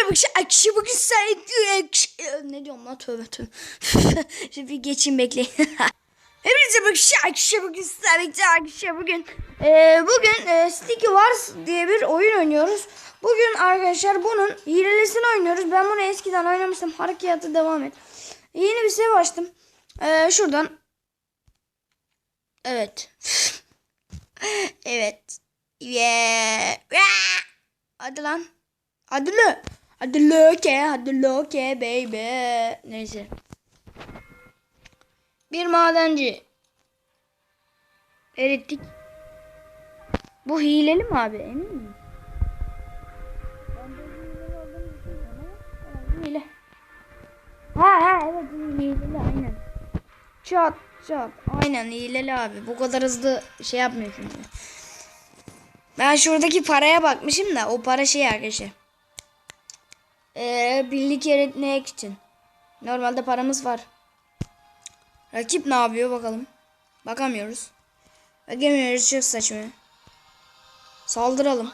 merhaba akşam, akşam bugün sen ne diyorum lan tövbe tövbe. Şimdi bir geçeyim bekleyin. Hepinize bakışa akşam bugün sen akşam bugün e, bugün e, Sticky Wars diye bir oyun oynuyoruz. Bugün arkadaşlar bunun hilelisini oynuyoruz. Ben bunu eskiden oynamıştım. Harekatı devam et. Yeni bir sev açtım. E, şuradan Evet. evet. Yeah. Hadi lan. Hadi. Hadi loke. Hadi loke baby. Neyse. Bir madenci. Erittik. Bu hileli mi abi? Emin ama Hile. Ha ha evet hileli aynen. Çat çat. Aynen hileli abi. Bu kadar hızlı şey yapmıyor çünkü. Ben şuradaki paraya bakmışım da o para şey arkadaşlar. Ee, birlik eritmek için. Normalde paramız var. Rakip ne yapıyor bakalım. Bakamıyoruz. Bakamıyoruz çok saçma. Saldıralım.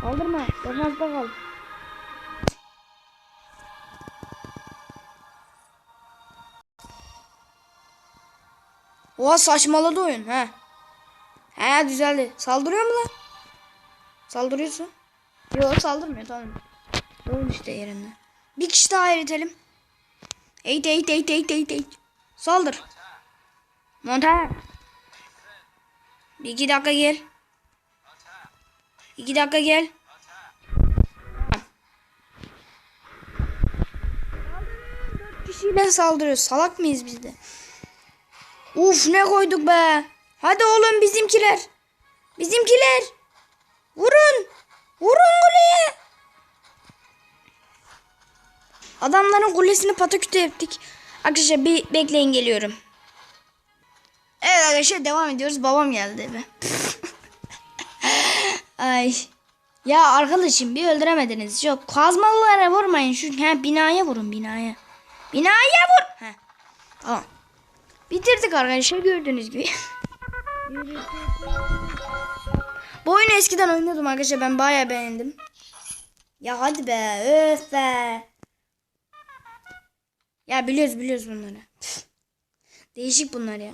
Saldırma. Defansta kal. Oha saçmaladı oyun. He. He düzeldi. Saldırıyor mu lan? Saldırıyorsa. Yok saldırmıyor tamam. Dur işte yerinde. Bir kişi daha eritelim. Eğit eğit eğit eğit eğit eğit. Saldır. Monter. Bir iki dakika gel. İki dakika gel. Kişiyle saldırıyoruz. Salak mıyız biz de? Uf ne koyduk be. Hadi oğlum bizimkiler. Bizimkiler. Vurun. Vurun kuleye. Adamların kulesini pataküte ettik. Arkadaşlar bir bekleyin geliyorum. Evet arkadaşlar devam ediyoruz. Babam geldi eve. Ay. Ya arkadaşım bir öldüremediniz. Yok kazmalılara vurmayın. Şu ha, binaya vurun binaya. Binaya vur. Heh. Tamam. Bitirdik arkadaşlar gördüğünüz gibi. Bu oyunu eskiden oynuyordum arkadaşlar ben bayağı beğendim. Ya hadi be öf be. Ya biliyoruz biliyoruz bunları. Değişik bunlar ya.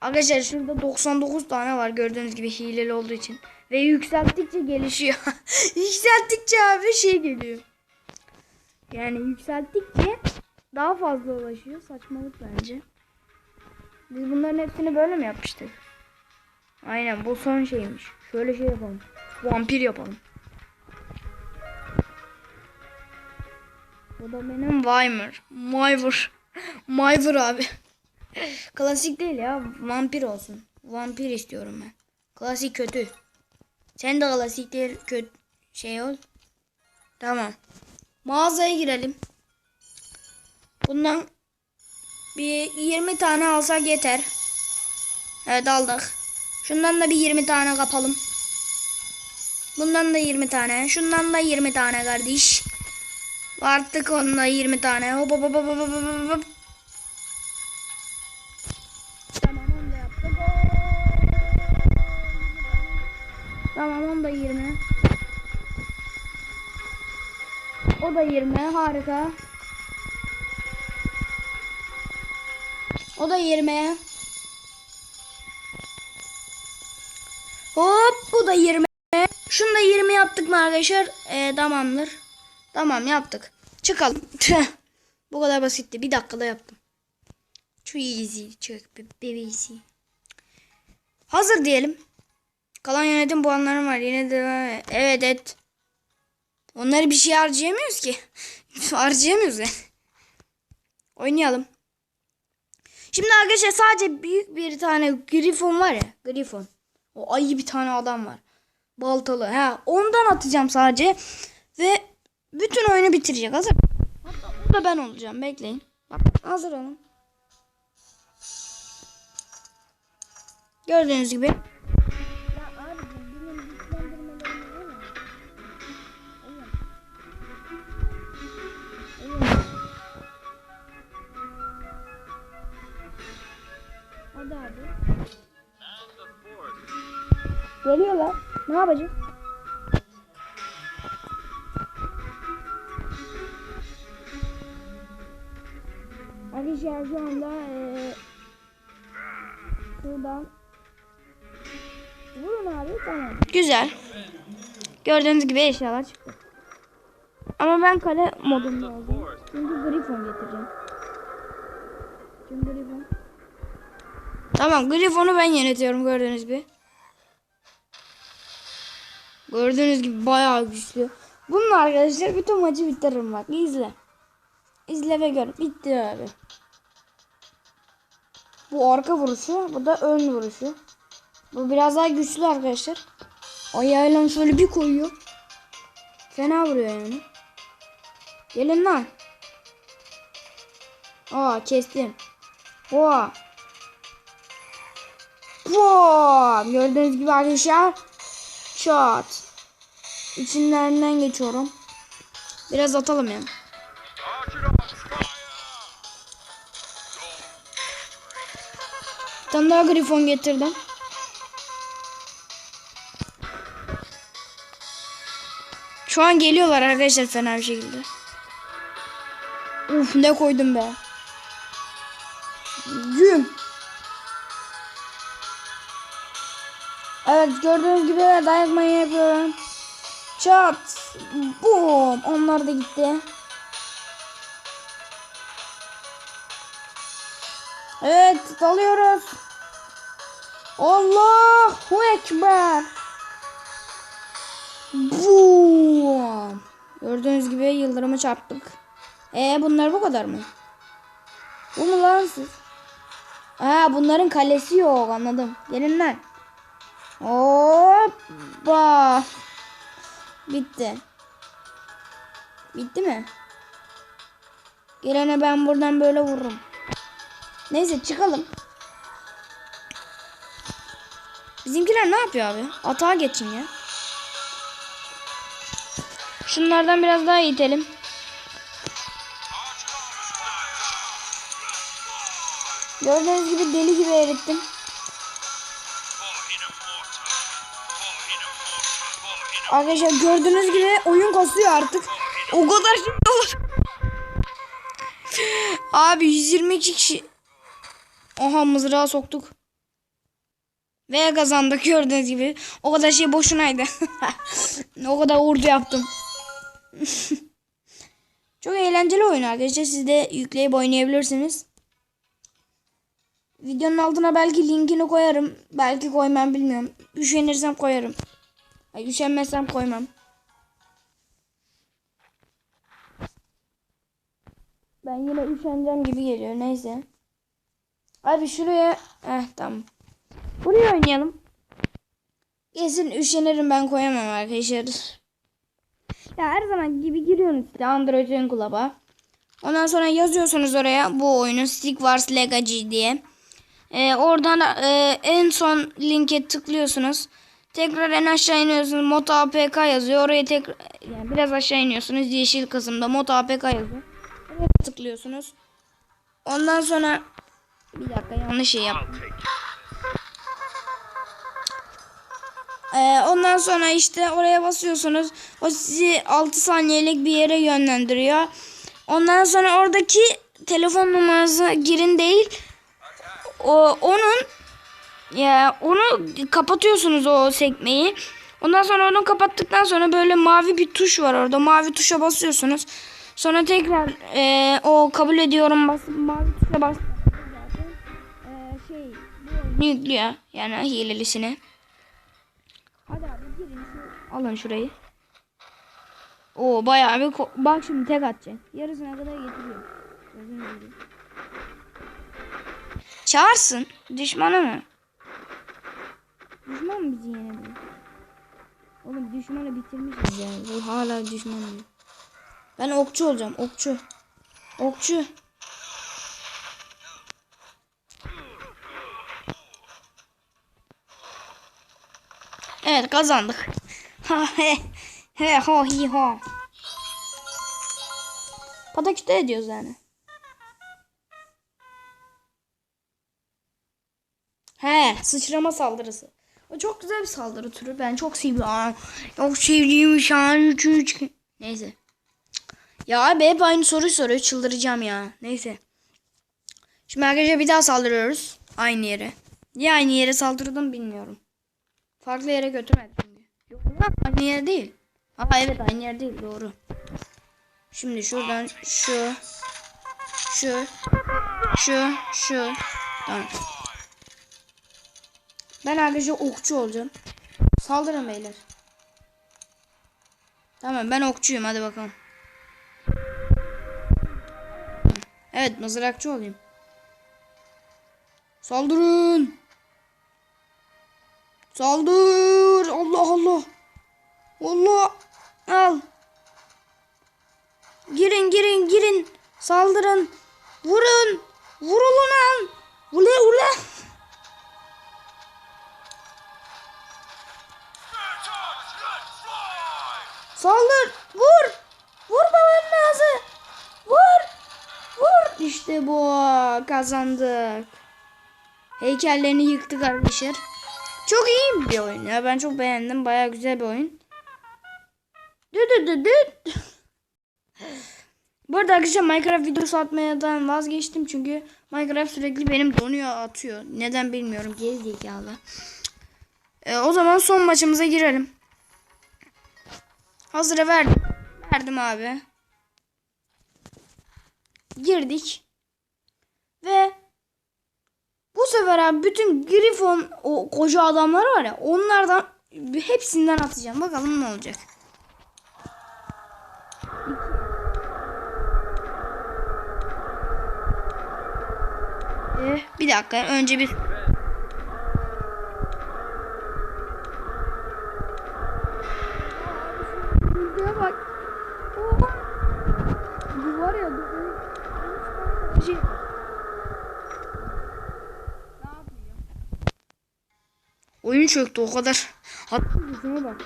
Arkadaşlar şurada 99 tane var gördüğünüz gibi hileli olduğu için. Ve yükselttikçe gelişiyor. yükselttikçe abi şey geliyor. Yani yükselttikçe daha fazla ulaşıyor. Saçmalık bence. Biz bunların hepsini böyle mi yapmıştık? Aynen bu son şeymiş. Şöyle şey yapalım. Vampir yapalım. Bu da benim Weimer. Myver. Myver abi. Klasik değil ya. Vampir olsun. Vampir istiyorum ben. Klasik kötü. Sen de klasik değil kötü şey ol. Tamam. Mağazaya girelim. Bundan bir 20 tane alsak yeter. Evet aldık. Şundan da bir 20 tane kapalım. Bundan da 20 tane. Şundan da 20 tane kardeş. Artık onunla 20 tane. Hop hop hop hop hop hop hop. Tamam onu da yaptık. Tamam onu da 20. O da 20. Harika. O da 20. Hop bu da 20. Şunu da 20 yaptık mı arkadaşlar? Ee, tamamdır. Tamam yaptık. Çıkalım. bu kadar basitti. Bir dakikada yaptım. Çok easy. Çok bebeğisi. Hazır diyelim. Kalan yönetim puanlarım var. Yine de evet et. Onları bir şey harcayamıyoruz ki. harcayamıyoruz yani. Oynayalım. Şimdi arkadaşlar sadece büyük bir tane grifon var ya. Grifon. O ayı bir tane adam var. Baltalı. Ha, ondan atacağım sadece. Ve bitirecek. Hazır. Hatta o da ben olacağım. Bekleyin. Hazır olun. Gördüğünüz gibi. Geliyorlar. Ne yapacağız? Arkadaşlar şu anda eee şuradan Vurun abi tamam. Güzel. Gördüğünüz gibi eşyalar çıktı. Ama ben kale modunda oldum. Çünkü Griffon getireceğim. Çünkü Griffon. Tamam Griffon'u ben yönetiyorum gördüğünüz gibi. Gördüğünüz gibi bayağı güçlü. Bunun arkadaşlar bütün maçı bitiririm bak. İzle. İzle ve gör. Bitti abi. Bu arka vuruşu. Bu da ön vuruşu. Bu biraz daha güçlü arkadaşlar. Ayağıyla şöyle bir koyuyor. Fena vuruyor yani. Gelin lan. Aa kestim. Oha. Oha. Gördüğünüz gibi arkadaşlar. Çat. İçinden geçiyorum. Biraz atalım ya. Tane daha grifon getirdim. Şu an geliyorlar arkadaşlar fena bir şekilde. Uf ne koydum be. Güm. Evet gördüğünüz gibi dayatmayı yapıyorum. Çat. Boom. Onlar da gitti. Evet dalıyoruz. Allahu Ekber. Boom. Gördüğünüz gibi yıldırımı çarptık. E bunlar bu kadar mı? Bu mu lan siz? Aa bunların kalesi yok anladım. Gelin lan. Hoppa. Bitti. Bitti mi? Gelene ben buradan böyle vururum. Neyse çıkalım. Bizimkiler ne yapıyor abi? Atağa geçin ya. Şunlardan biraz daha itelim. Gördüğünüz gibi deli gibi erittim. Arkadaşlar gördüğünüz gibi oyun kasıyor artık. O kadar şimdi olur. Abi 122 kişi. Oha mızrağı soktuk. Ve kazandık gördüğünüz gibi. O kadar şey boşunaydı. o kadar uğurdu yaptım. Çok eğlenceli oyun arkadaşlar. Siz de yükleyip oynayabilirsiniz. Videonun altına belki linkini koyarım. Belki koymam bilmiyorum. Üşenirsem koyarım. Ay, üşenmezsem koymam. Ben yine üşeneceğim gibi geliyor. Neyse. Abi şuraya... Eh tamam. Buraya oynayalım. Kesin üşenirim ben koyamam arkadaşlar. Ya her zaman gibi giriyorsunuz işte Android Club'a. Ondan sonra yazıyorsunuz oraya bu oyunu Stick Wars Legacy diye. Ee, oradan e, en son linke tıklıyorsunuz. Tekrar en aşağı iniyorsunuz. Mod APK yazıyor. Oraya tekrar yani biraz aşağı iniyorsunuz. Yeşil kısımda Mod APK yazıyor. Oraya tıklıyorsunuz. Ondan sonra bir dakika yanlış şey yaptım. Ee, ondan sonra işte oraya basıyorsunuz. O sizi 6 saniyelik bir yere yönlendiriyor. Ondan sonra oradaki telefon numarası girin değil. O onun ya onu kapatıyorsunuz o sekmeyi. Ondan sonra onu kapattıktan sonra böyle mavi bir tuş var orada. Mavi tuşa basıyorsunuz. Sonra tekrar e, o kabul ediyorum basıp mavi tuşa bas. E, şey bu yüklüyor. Yani hilelisini. Hadi abi girin şu. Alın şurayı. Oo bayağı bir bak şimdi tek atacak. Yarısına kadar getiriyor. Çağırsın. Düşmanı mı? Düşman mı bizi yenebilir? Oğlum düşmanı bitirmişiz yani. Bu hala düşman diyor. Ben okçu olacağım. Okçu. Okçu. Evet kazandık. Ha he. He ho hi ho. Pataküte ediyoruz yani. He, sıçrama saldırısı. O çok güzel bir saldırı türü. Ben çok seviyorum. Çok sevdiğim üç üç. Neyse. Ya abi hep aynı soruyu soruyor. Çıldıracağım ya. Neyse. Şimdi arkadaşlar bir daha saldırıyoruz. Aynı yere. Niye aynı yere saldırdım bilmiyorum. Farklı yere götürmedim. Yok aynı yer değil. Aa evet aynı yer değil doğru. Şimdi şuradan şu şu şu şu tamam. Ben arkadaşlar okçu olacağım. Saldırın beyler. Tamam ben okçuyum hadi bakalım. Evet mızrakçı olayım. Saldırın. Saldır. Allah Allah. Allah. Al. Girin girin girin. Saldırın. Vurun. Vurulun al. Ule ule. Saldır. Vur. Vur babanın ağzı. Vur. Vur. İşte bu. Kazandık. Heykellerini yıktık arkadaşlar. Çok iyi bir oyun ya. Ben çok beğendim. Baya güzel bir oyun. Dü dü dü. Bu arada arkadaşlar Minecraft videosu atmayadan vazgeçtim çünkü Minecraft sürekli benim donuyor atıyor. Neden bilmiyorum. Geri zekalı. Ee, o zaman son maçımıza girelim. Hazıra verdim. Verdim abi. Girdik. Ve bu sefer bütün Griffon o koca adamlar var ya onlardan hepsinden atacağım. Bakalım ne olacak. Eh, bir dakika önce bir Buraya bak. Oha. Bu var ya bu bir şey. Oyun çöktü o kadar. Hatta şuna bak.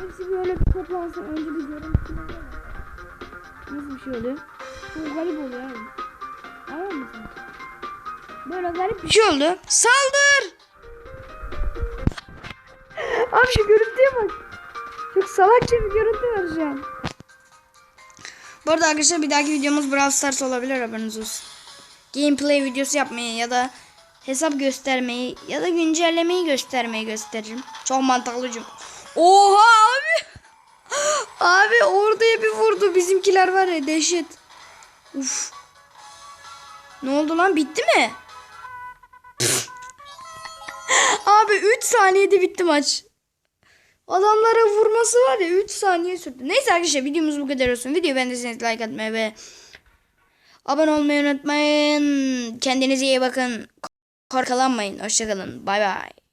Hepsi böyle bir toplansın önce bir görüntüsüne. Nasıl bir şey oluyor? Çok garip oluyor abi. Anlar mısın? Böyle garip bir şey oldu. Saldır! Abi şu görüntüye bak. Çok salakça bir görüntü var şu an. Bu arada arkadaşlar bir dahaki videomuz Brawl Stars olabilir haberiniz olsun. Gameplay videosu yapmayı ya da hesap göstermeyi ya da güncellemeyi göstermeyi gösteririm. Çok mantıklı cüm. Oha abi. Abi oraya bir vurdu. Bizimkiler var ya dehşet. Uf. Ne oldu lan bitti mi? abi 3 saniyede bitti maç. Adamlara vurması var ya 3 saniye sürdü. Neyse arkadaşlar videomuz bu kadar olsun. Videoyu beğendiyseniz like atmayı ve abone olmayı unutmayın. Kendinize iyi bakın. Korkalanmayın. Hoşçakalın. Bay bay.